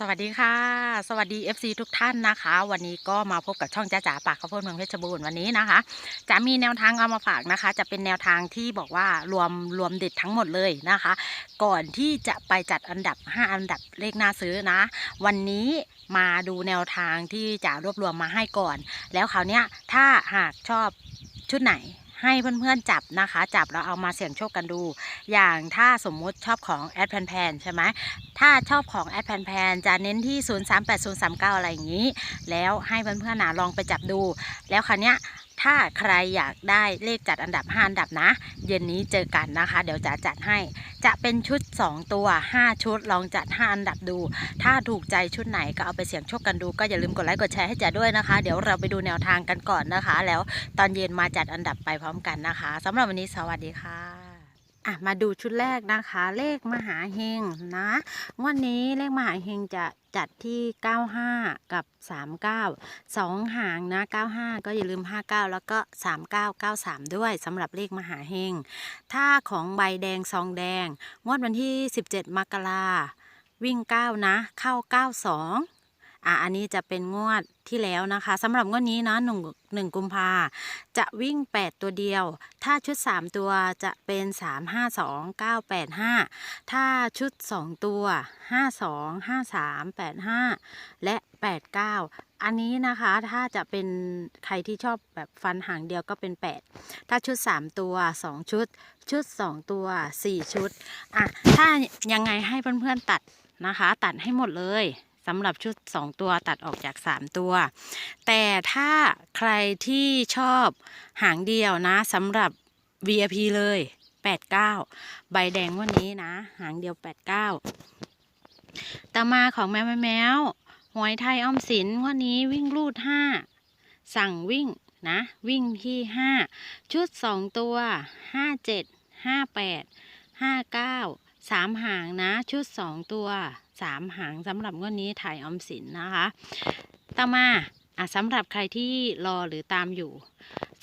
สวัสดีค่ะ สวัสดี FC ทุกท่านนะคะ วันนี้ก็มาพบกับช่องจ้าจ๋าปากข้าวโพดเมืองเพชรบูรณ์วันนี้นะคะจะมีแนวทางเอามาฝากนะคะ จะเป็นแนวทางที่บอกว่ารวมรวมเด็ดทั้งหมดเลยนะคะ ก่อนที่จะไปจัดอันดับ 5 อันดับเลขหน่าซื้อนะ วันนี้มาดูแนวทางที่จะรวบรวมมาให้ก่อน แล้วคราวนี้ถ้าหากชอบชุดไหน ให้เพื่อนๆจับนะคะ จับแล้วเอามาเสี่ยงโชคกันดู อย่างถ้าสมมุติชอบของแอดแพนแพนใช่ไหมถ้าชอบของแอดแพนแพนจะเน้นที่ 0 3 8 0 3 9 อะไรอย่างนี้ แล้วให้เพื่อนๆนะลองไปจับดู แล้วคันเนี้ย ถ้าใครอยากได้เลขจัดอันดับ 5 อันดับนะ เย็นนี้เจอกันนะคะ เดี๋ยวจะจัดให้ จะเป็นชุด 2 ตัว 5 ชุด ลองจัด 5 อันดับดู ถ้าถูกใจชุดไหนก็เอาไปเสี่ยงโชคกันดู ก็อย่าลืมกดไลค์กดแชร์ให้จ๋าด้วยนะคะ เดี๋ยวเราไปดูแนวทางกันก่อนนะคะ แล้วตอนเย็นมาจัดอันดับไปพร้อมกันนะคะสำหรับวันนี้สวัสดีค่ะ อะมาดูชุดแรกนะคะ เลขมหาเฮงนะงวดนี้เลขมหาเฮงจะจัดที่ 95 กับ 39 2 หางนะ 95 ก็อย่าลืม 59 แล้วก็ 39 93 ด้วยสำหรับเลขมหาเฮงถ้าของใบแดงซองแดงงวดวันที่ 17 มกราวิ่ง 9 นะ เข้า 92 อะอันนี้จะเป็นงวดที่แล้วนะคะสำหรับงวดนี้นะหนึ่งหนึ่งกุมภาจะวิ่ง 8 ตัวเดียว ถ้าชุด 3 ตัวจะเป็น 3 5 2 9 8 5 ถ้าชุด 2 ตัว 5 2 5 3 8 5 และ 8 9 อันนี้นะคะถ้าจะเป็นใครที่ชอบแบบฟันหางเดียวก็เป็น 8 ถ้าชุด 3 ตัว 2 ชุด ชุด 2 ตัว 4 ชุดอะถ้ายังไงให้เพื่อนๆตัดนะคะ ตัดให้หมดเลย สำหรับชุด 2 ตัวตัดออกจาก 3 ตัว แต่ถ้าใครที่ชอบหางเดียวนะสำหรับ VIP เลย 89 ใบแดงวันนี้นะ หางเดียว 89 ต่อมาของแมวแมวแมวหวยไทยออมสินวันนี้วิ่งรูด 5 สั่งวิ่งนะ วิ่งที่ 5 ชุด 2 ตัว 57 58 59 3หางนะ ชุด2ตัว3หางสำหรับงวดนี้ถ่ายออมสินนะคะ ต่อมาอะสำหรับใครที่รอหรือตามอยู่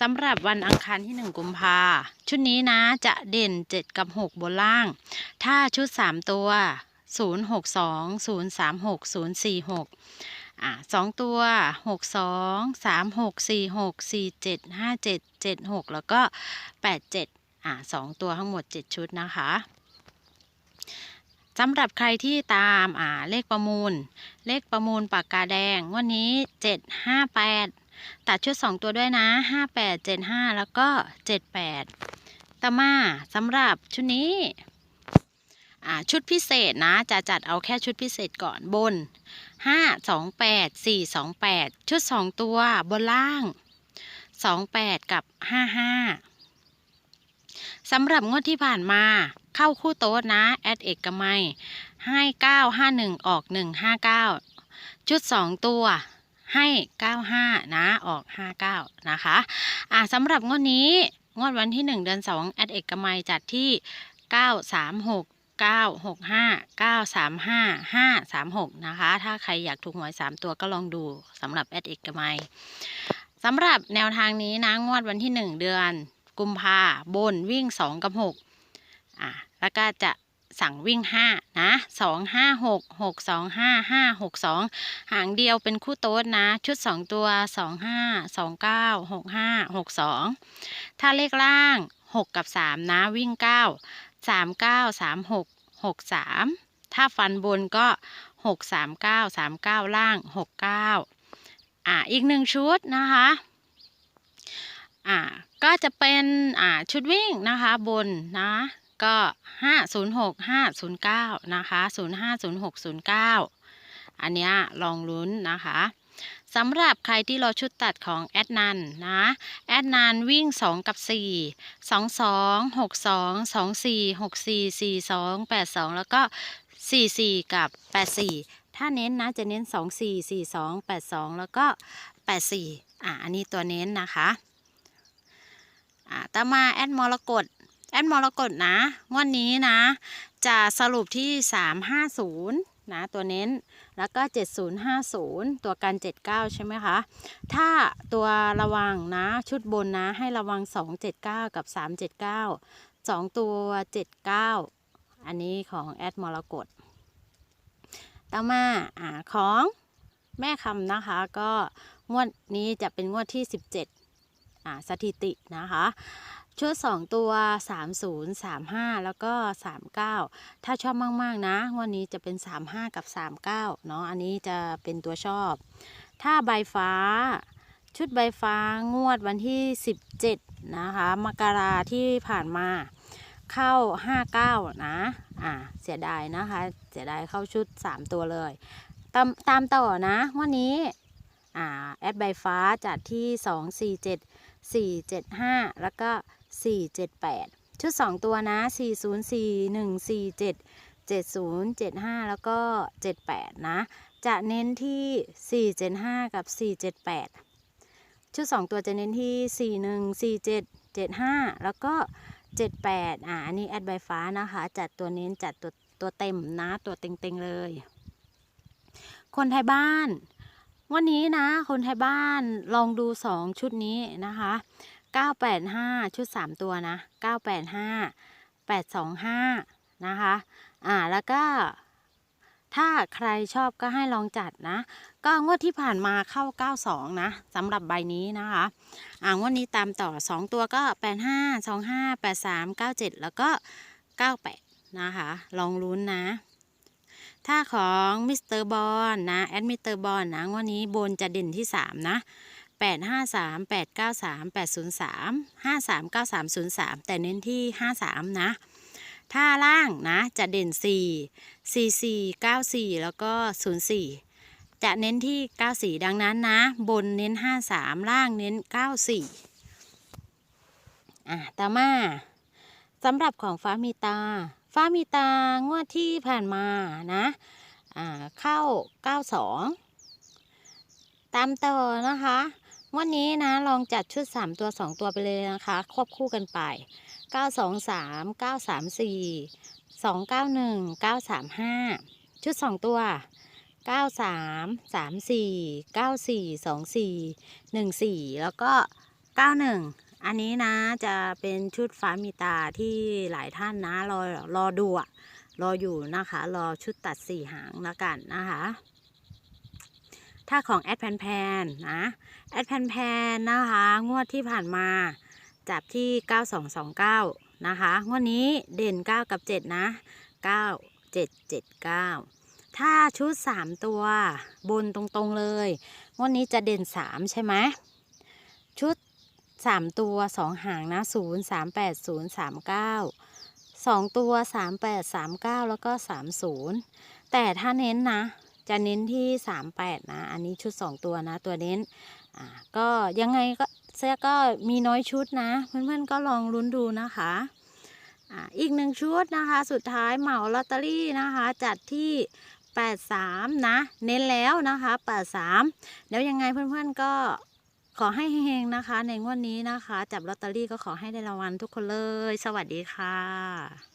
สำหรับวันอังคารที่ 1 กุมภาชุดนี้นะจะเด่น 7 กับ 6 บนล่าง ถ้าชุด 3 ตัว 062 036 046อะสองตัว 62 36 46 47 57 76 แล้วก็ 87อะสองตัวทั้งหมด 7 ชุดนะคะ สำหรับใครที่ตามอ่าเลขประมูล เลขประมูลปากกาแดงวันนี้ 758 ตัดชุด 2 ตัวด้วยนะ 58 75 แล้วก็ 78ต่อมาสำหรับชุดนี้อ่าชุดพิเศษนะ จะจัดเอาแค่ชุดพิเศษก่อนบน 5 2 8 4 2 8 ชุด 2 ตัวบนล่าง 28 กับ 55สำหรับงวดที่ผ่านมาเข้าคู่โต๊ดนะแอดเอกมัยให้เก้าห้าหนึ่งออกหนึ่งห้าเก้าชุดสองตัวให้เก้าห้านะ ออกห้าเก้านะคะ อ่าสำหรับงวดนี้ งวดวันที่หนึ่งเดือนสองแอดเอกมัยจัดที่เก้าสามหกเก้าหกห้าเก้าสามห้าห้าสามหกนะคะ ถ้าใครอยากถูกหวยสามตัวก็ลองดูสำหรับแอดเอกมัยสำหรับแนวทางนี้นะ งวดวันที่หนึ่งเดือน กุมภาบนวิ่งสองกับหก อะแล้วก็จะสั่งวิ่งห้านะสองห้าหกหกสองห้าห้าหกสองหางเดียวเป็นคู่โต๊ดนะ ชุดสองตัวสองห้าสองเก้าหกห้าหกสองถ้าเลขล่างหกกับสามนะ วิ่งเก้าสามเก้าสามหกหกสามถ้าฟันบนก็หกสามเก้าสามเก้าล่างหกเก้าอะอีกหนึ่งชุดนะคะอะก็จะเป็นอ่าชุดวิ่งนะคะบนนะ ก็ 506 509 นะคะ 050609 อันเนี้ยลองลุ้นนะคะสำหรับใครที่รอชุดตัดของแอดนันนะ แอดนันวิ่ง 2 กับ 4 22 62 24 64 42 82 แล้วก็ 44 กับ 84 ถ้าเน้นนะจะเน้น 24 42 82 แล้วก็ 84 อะ อันนี้ตัวเน้นนะคะ อ่าต่อมาแอดมรกต แอดมรกตนะงวดนี้นะ จะสรุปที่ 350 นะ ตัวเน้นแล้วก็ 7050 ตัวกัน 79 ใช่ไหมคะ ถ้าตัวระวังนะชุดบนนะให้ระวัง 279 กับ 379 2 ตัว 79 อันนี้ของแอดมรกตต่อมาอ่าของแม่คำนะคะก็งวดนี้จะเป็นงวดที่ 17อ่าสถิตินะคะ ชุด 2 ตัว 30 35 แล้วก็ 39 ถ้าชอบมาก ๆ นะงวดนี้จะเป็น 35 กับ 39 เนาะอันนี้จะเป็นตัวชอบ ถ้าใบฟ้า ชุดใบฟ้างวดวันที่ 17 นะคะมกราที่ผ่านมาเข้า 59 นะ อ่า เสียดายนะคะ เสียดายเข้าชุด 3 ตัวเลย ตามตามต่อนะวันนี้อ่าแอดใบฟ้าจัดที่ 247 475 แล้วก็ 478 ชุด 2 ตัวนะ 404 147 7075 แล้วก็ 78 นะ จะเน้นที่ 475 กับ 478 ชุด 2 ตัวจะเน้นที่ 41 47 75 แล้วก็ 78 อ่าอันนี้แอดใบฟ้านะคะ จัดตัวเน้นจัดตัวตัวเต็มนะ ตัวเต็งๆเลย คนไทยบ้าน วันนี้นะ คนไทยบ้านลองดู 2 ชุดนี้นะคะ 985 ชุด 3 ตัวนะ 985 825 นะคะ อ่า แล้วก็ ถ้าใครชอบก็ให้ลองจัดนะ ก็งวดที่ผ่านมาเข้า 92 นะสำหรับใบนี้นะคะ อ่างวดนี้ตามต่อ 2 ตัวก็ 85 25 83 97 แล้วก็ 98 นะคะ ลองลุ้นนะ ถ้าของมิสเตอร์บอลนะ แอดมิสเตอร์บอลนะงวดนี้บนจะเด่นที่ 3 นะ 853 893 803 53 93 03 แต่เน้นที่ 53 นะ ถ้าล่างนะ จะเด่น 4 44 94 แล้วก็ 04 จะเน้นที่ 94 ดังนั้นนะ บนเน้น 53 ล่างเน้น 94 อะต่อมาสำหรับของฟ้ามีตา ฟ้ามีตางวดที่ผ่านมานะอ่าเข้า 92 ตามต่อนะคะ วันนี้นะลองจัดชุด 3 ตัว 2 ตัวไปเลยนะคะ ควบคู่กันไป 923 934 291 935 ชุด 2 ตัว 93 34 94 24 14 แล้วก็ 91 อันนี้นะจะเป็นชุดฟ้ามีตาที่หลายท่านนะ รอรอดูอะรออยู่นะคะ รอชุดตัดสี่หางแล้วกันนะคะ ถ้าของแอดแพนแพนนะแอดแพนแพนนะคะ งวดที่ผ่านมาจับที่ 9229 นะคะ งวดนี้เด่น 9 กับ 7 นะ 9 7 7 9 ถ้าชุด 3 ตัวบนตรงๆเลย งวดนี้จะเด่น 3 ใช่ไหมชุด 3 ตัว 2 หางนะ 0 3 8 0 3 9 2 ตัว 3 8 3 9 แล้วก็ 30 แต่ถ้าเน้นนะ จะเน้นที่ 38 นะ อันนี้ชุด 2 ตัวนะ ตัวเน้นอ่าก็ยังไงก็เสื้อก็มีน้อยชุดนะ เพื่อนๆก็ลองลุ้นดูนะคะอ่าอีกหนึ่งชุดนะคะ สุดท้ายเหมาลอตเตอรี่นะคะ จัดที่ 83 นะ เน้นแล้วนะคะ 83เดี๋ยวยังไงเพื่อนๆก็ขอให้เฮงๆนะคะ ในงวดนี้นะคะ จับลอตเตอรี่ก็ขอให้ได้รางวัลทุกคนเลย สวัสดีค่ะ